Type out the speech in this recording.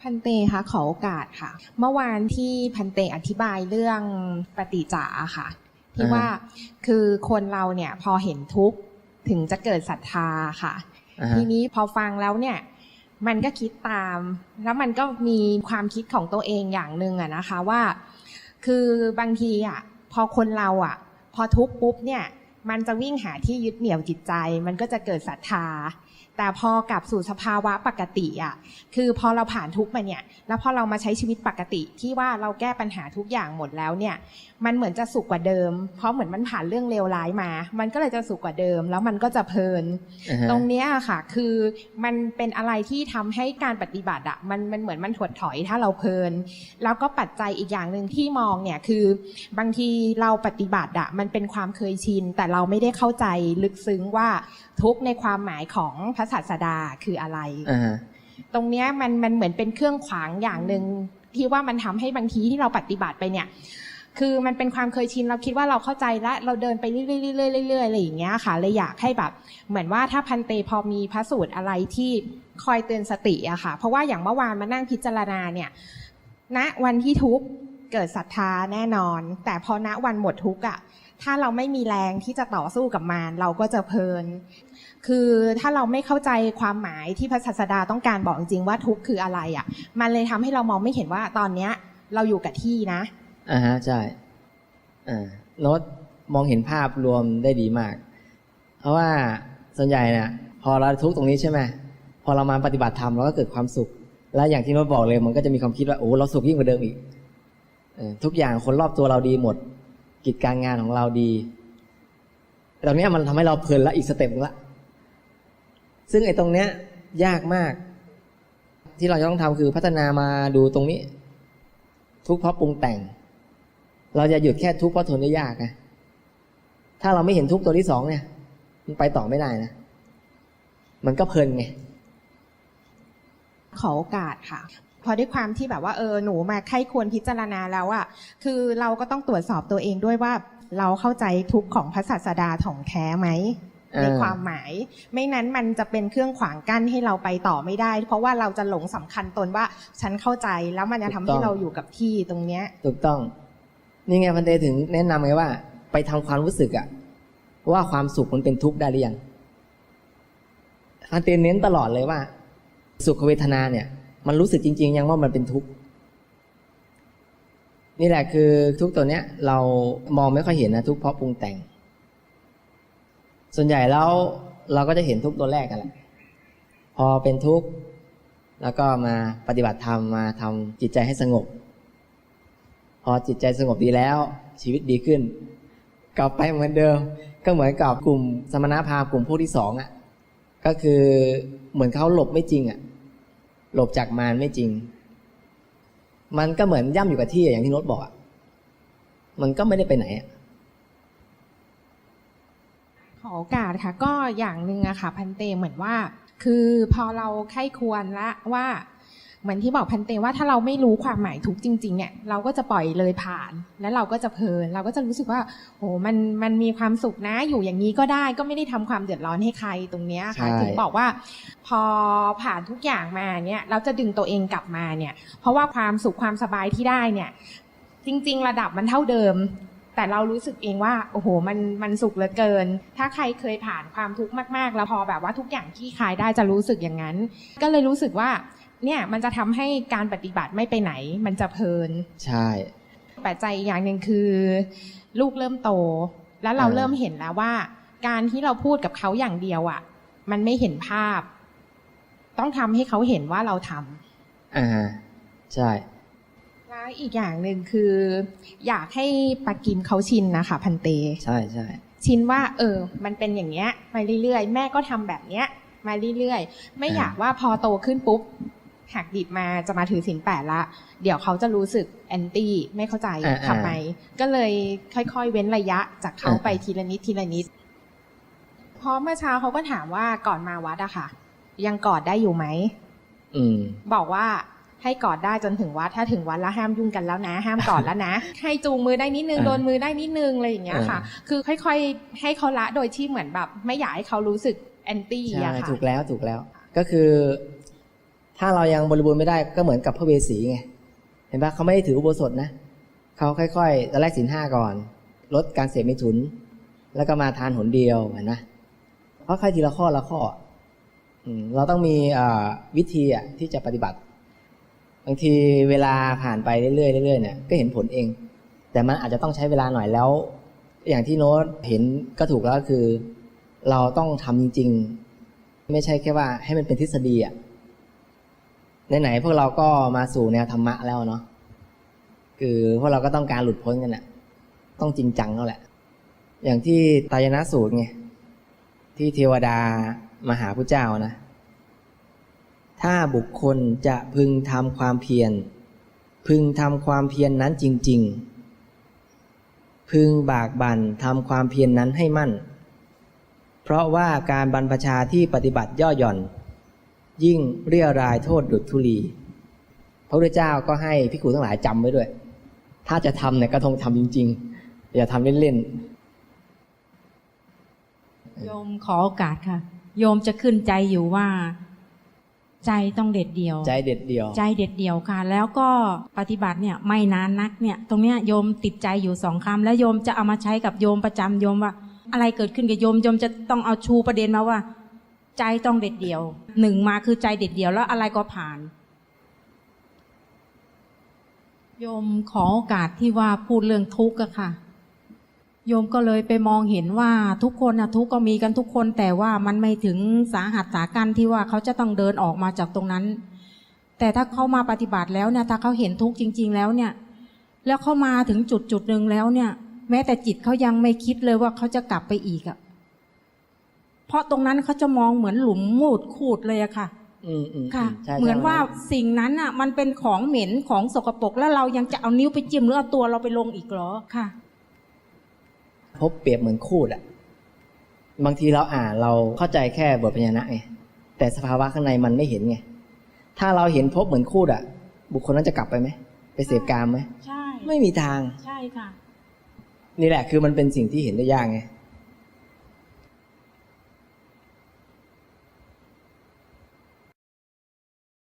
พันเตคะขอโอกาสค่ะ เมื่อวานที่พันเตอธิบายเรื่องปฏิจจาค่ะ ที่อ่าฮะว่าคือคนเราเนี่ยพอเห็นทุกข์ถึงจะเกิดศรัทธาค่ะอ่าฮะทีนี้พอฟังแล้วเนี่ย มันก็คิดตาม แล้วมันก็มีความคิดของตัวเองอย่างหนึ่งอะนะคะว่า คือบางทีอะพอคนเราอะพอทุกข์ปุ๊บเนี่ย มันจะวิ่งหาที่ยึดเหนี่ยวจิตใจ มันก็จะเกิดศรัทธา แต่พอกลับสู่สภาวะปกติอะคือพอเราผ่านทุกข์มาเนี่ย แล้วพอเรามาใช้ชีวิตปกติที่ว่าเราแก้ปัญหาทุกอย่างหมดแล้วเนี่ย มันเหมือนจะสุขกว่าเดิม เพราะเหมือนมันผ่านเรื่องเลวร้ายมา มันก็เลยจะสุขกว่าเดิม แล้วมันก็จะเพลินอ่าฮะตรงเนี้ยค่ะ คือมันเป็นอะไรที่ทำให้การปฏิบัติอะมันมันเหมือนมันถดถอยถ้าเราเพลิน แล้วก็ปัจจัยอีกอย่างหนึ่งที่มองเนี่ยคือบางทีเราปฏิบัติอะมันเป็นความเคยชินแต่เราไม่ได้เข้าใจลึกซึ้งว่าทุกข์ในความหมายของพระศาสดาคืออะไรอ่าฮะตรงเนี้ยมันมันเหมือนเป็นเครื่องขวางอย่างหนึ่งที่ว่ามันทำให้บางทีที่เราปฏิบัติไปเนี่ย คือมันเป็นความเคยชินเราคิดว่าเราเข้าใจและเราเดินไปเรื่อยๆเรื่อยๆอะไรอย่างเงี้ยค่ะเลยอยากให้แบบ เหมือนว่าถ้าพันเตพอมีพระสูตรอะไรที่คอยเตือนสติอะค่ะ เพราะว่าอย่างเมื่อวานมานั่งพิจารณาเนี่ยณวันที่ทุกข์เกิดศรัทธาแน่นอน แต่พอณวันหมดทุกข์อะ ถ้าเราไม่มีแรงที่จะต่อสู้กับมารเราก็จะเพลิน คือถ้าเราไม่เข้าใจความหมายที่พระศาสดาต้องการบอกจริงว่าทุกข์คืออะไรอะมันเลยทำให้เรามองไม่เห็นว่าตอนเนี้ย เราอยู่กับที่นะอ่าฮะใช่อ่าโน้ตมองเห็นภาพรวมได้ดีมาก เพราะว่าส่วนใหญ่เนี่ยพอเราทุกข์ตรงนี้ใช่ไหมพอเรามาปฏิบัติธรรมเราก็เกิดความสุข และอย่างที่โน้ตบอกเลยมันก็จะมีความคิดว่าโอ้เราสุขยิ่งกว่าเดิมอีกทุกอย่างคนรอบตัวเราดีหมด กิจการงานของเราดีแต่ตรงนี้มันทำให้เราเพลินละอีกสเต็ปละ ซึ่งไอ้ตรงเนี้ย ยากมาก ที่เราจะต้องทำคือพัฒนามาดูตรงนี้ ทุกเพราะปรุงแต่ง เราจะหยุดแค่ทุกเพราะทนได้ยากนะถ้าเราไม่เห็นทุกตัวที่สองเนี่ย มันไปต่อไม่ได้นะ มันก็เพลินไงขอโอกาสค่ะ อด้วยความที่แบบว่าเออหนูมาไข้ควรพิจารณาแล้วอะคือเราก็ต้องตรวจสอบตัวเองด้วยว่าเราเข้าใจทุกข์ของพระศาสดาถ่องแท้ไหมเออในความหมาย ไม่นั้นมันจะเป็นเครื่องขวางกั้นให้เราไปต่อไม่ได้ เพราะว่าเราจะหลงสำคัญตนว่าฉันเข้าใจแล้วมันจะทำให้เราอยู่กับที่ตรงเนี้ย ถูกต้อง นี่ไงพันเตถึงแนะนำไงว่า ไปทำความรู้สึกอะว่าความสุขมันเป็นทุกข์ได้หรือยังพันเตเน้นตลอดเลยว่า สุขเวทนาเนี่ย มันรู้สึกจริง ๆ ยังว่ามันเป็นทุกข์นี่แหละคือทุกตัวเนี้ย เรามองไม่ค่อยเห็นนะทุกข์เพราะปรุงแต่ง ส่วนใหญ่แล้วเราก็จะเห็นทุกตัวแรกกันแหละพอเป็นทุกข์แล้วก็มาปฏิบัติธรรมมาทำจิตใจให้สงบ พอจิตใจสงบดีแล้ว ชีวิตดีขึ้น กลับไปเหมือนเดิม ก็เหมือนกับกลุ่มสมณพราหมณ์กลุ่มพวกที่สองอะก็คือเหมือนเขาหลบไม่จริงอะ หลบจากมารไม่จริง มันก็เหมือนย่ำอยู่กับที่อย่างที่โน้ตบอกมันก็ไม่ได้ไปไหนอะขอโอกาสค่ะ ก็อย่างหนึ่งอะค่ะ พันเตเหมือนว่า คือพอเราไข้ควรละว่า เหมือนที่บอกพันเตว่าถ้าเราไม่รู้ความหมายทุกข์จริง ๆ เนี่ย เราก็จะปล่อยเลยผ่าน แล้วเราก็จะเพลิน เราก็จะรู้สึกว่าโอ้มันมันมีความสุขนะอยู่อย่างนี้ก็ได้ก็ไม่ได้ทำความเดือดร้อนให้ใครตรงเนี้ยค่ะใช่ถึงบอกว่า พอผ่านทุกอย่างมาเนี่ยเราจะดึงตัวเองกลับมาเนี่ย เพราะว่าความสุขความสบายที่ได้เนี่ยจริง ๆ ระดับมันเท่าเดิม แต่เรารู้สึกเองว่าโอ้โหมันมันสุขเหลือเกิน ถ้าใครเคยผ่านความทุกข์มากๆ แล้วพอแบบว่าทุกอย่างที่คลายได้จะรู้สึกอย่างนั้น ก็เลยรู้สึกว่าเนี่ยมันจะทำให้การปฏิบัติไม่ไปไหน มันจะเพลิน ใช่ปัจจัยอีกอย่างหนึ่งคือ ลูกเริ่มโต แล้วเราอ่าเริ่มเห็นแล้วว่า การที่เราพูดกับเขาอย่างเดียวอะ มันไม่เห็นภาพ ต้องทำให้เขาเห็นว่าเราทำอ่าใช่แล้ว อีกอย่างหนึ่งคือ อยากให้ปากิมเขาชินนะคะ พันเต ใช่ใช่ชินว่า เออ มันเป็นอย่างเงี้ยมาเรื่อยๆ แม่ก็ทำแบบเนี้ย มาเรื่อยๆ ไม่อยากว่าพอโตขึ้นปุ๊บหักดิบมาจะมาถือศีลแปดละ เดี๋ยวเขาจะรู้สึกแอนตี้ไม่เข้าใจอ่าๆทำไม ก็เลยค่อยๆ เว้นระยะจากเขาไปทีละนิดทีละนิดพอเมื่อเช้าเขาก็ถามว่าก่อนมาวัดอะค่ะ ยังกอดได้อยู่ไหมอืมบอกว่า ให้กอดได้จนถึงวัดถ้าถึงวัดแล้วห้ามยุ่งกันแล้วนะ ห้ามกอดแล้วนะ ให้จูงมือได้นิดนึงอ่าโดนมือได้นิดนึงอะไรอย่างเงี้ยค่ะอ่าคือค่อยๆ ให้เขาละโดยที่เหมือนแบบ ไม่อยากให้เขารู้สึกแอนตี้ใช่อะค่ะถูกแล้วถูกแล้ว ก็คือ ถ้าเรายังบริบูรณ์ไม่ได้ก็เหมือนกับพระเวสีไงเห็นปะเขาไม่ได้ถืออุโบสถนะเขาค่อยๆตอนแรกสินห้าก่อน ลดการเสพเมถุน แล้วก็มาทานหนเดียวเห็นนะเพราะค่อยทีละข้อละข้ออืมเราต้องมีอ่าวิธีอะที่จะปฏิบัติบางทีเวลาผ่านไปเรื่อยๆเรื่อยๆเนี่ยก็เห็นผลเอง แต่มันอาจจะต้องใช้เวลาหน่อยแล้ว อย่างที่โน้ตเห็นก็ถูกแล้วคือ เราต้องทำจริงๆ ไม่ใช่แค่ว่าให้มันเป็นทฤษฎีอะไหนๆพวกเราก็มาสู่แนวธรรมะแล้วเนาะคือพวกเราก็ต้องการหลุดพ้นกันน่ะต้องจริงจังแล้วแหละ อย่างที่ตายนะสูตรไงที่เทวดามาหาพระเจ้านะ ถ้าบุคคลจะพึงทำความเพียร พึงทำความเพียรนนั้นจริง ๆ พึงบากบั่นทำความเพียรนนั้นให้มั่น เพราะว่าการบรรพชาที่ปฏิบัติย่อหย่อน ยิ่งเรียรายโทษดุจทุลีพระพุทธเจ้าก็ให้พิกขุทั้งหลายจำไว้ด้วย ถ้าจะทำเนี่ยก็ต้องทำจริง ๆ อย่าทำเล่นๆโยมขอโอกาสค่ะ โยมจะขึ้นใจอยู่ว่า ใจต้องเด็ดเดี่ยวๆใจเด็ดเดี่ยว ใจเด็ดเดี่ยวค่ะ แล้วก็ปฏิบัติเนี่ยไม่นานนักเนี่ย ตรงเนี้ยโยมติดใจอยู่สองคำแล้วโยมจะเอามาใช้กับโยมประจำโยมว่า อะไรเกิดขึ้นกับโยมโยมจะต้องเอาชูประเด็นมาว่า ใจต้องเด็ดเดี่ยวหนึ่งมาคือใจเด็ดเดี่ยวแล้วอะไรก็ผ่าน โยมขอโอกาสที่ว่าพูดเรื่องทุกข์อะค่ะ โยมก็เลยไปมองเห็นว่าทุกคนนะทุกข์ก็มีกันทุกคนแต่ว่ามันไม่ถึงสาหัสสากันที่ว่าเขาจะต้องเดินออกมาจากตรงนั้น แต่ถ้าเขามาปฏิบัติแล้วเนี่ยถ้าเขาเห็นทุกข์จริง ๆ แล้วเนี่ย แล้วเขามาถึงจุดจุดหนึ่งแล้วเนี่ย แม้แต่จิตเขายังไม่คิดเลยว่าเขาจะกลับไปอีกอะเพราะตรงนั้นเขาจะมองเหมือนหลุมมูดคูดเลยอะค่ะอืมอืมค่ะใช่เหมือนใช่ว่าสิ่งนั้นอะ มันเป็นของเหม็นของสกปรกแล้วเรายังจะเอานิ้วไปจิ้มหรือเอาตัวเราไปลงอีกเหรอค่ะ พบเปรียบเหมือนคูดอะบางทีเราอ่านเราเข้าใจแค่บทพยัญชนะไงแต่สภาวะข้างในมันไม่เห็นไงถ้าเราเห็นพบเหมือนคูดอะบุคคลนั้นจะกลับไปไหมไปเสพกามไหมใช่ ไม่มีทาง ใช่ค่ะ นี่แหละคือมันเป็นสิ่งที่เห็นได้ยากไง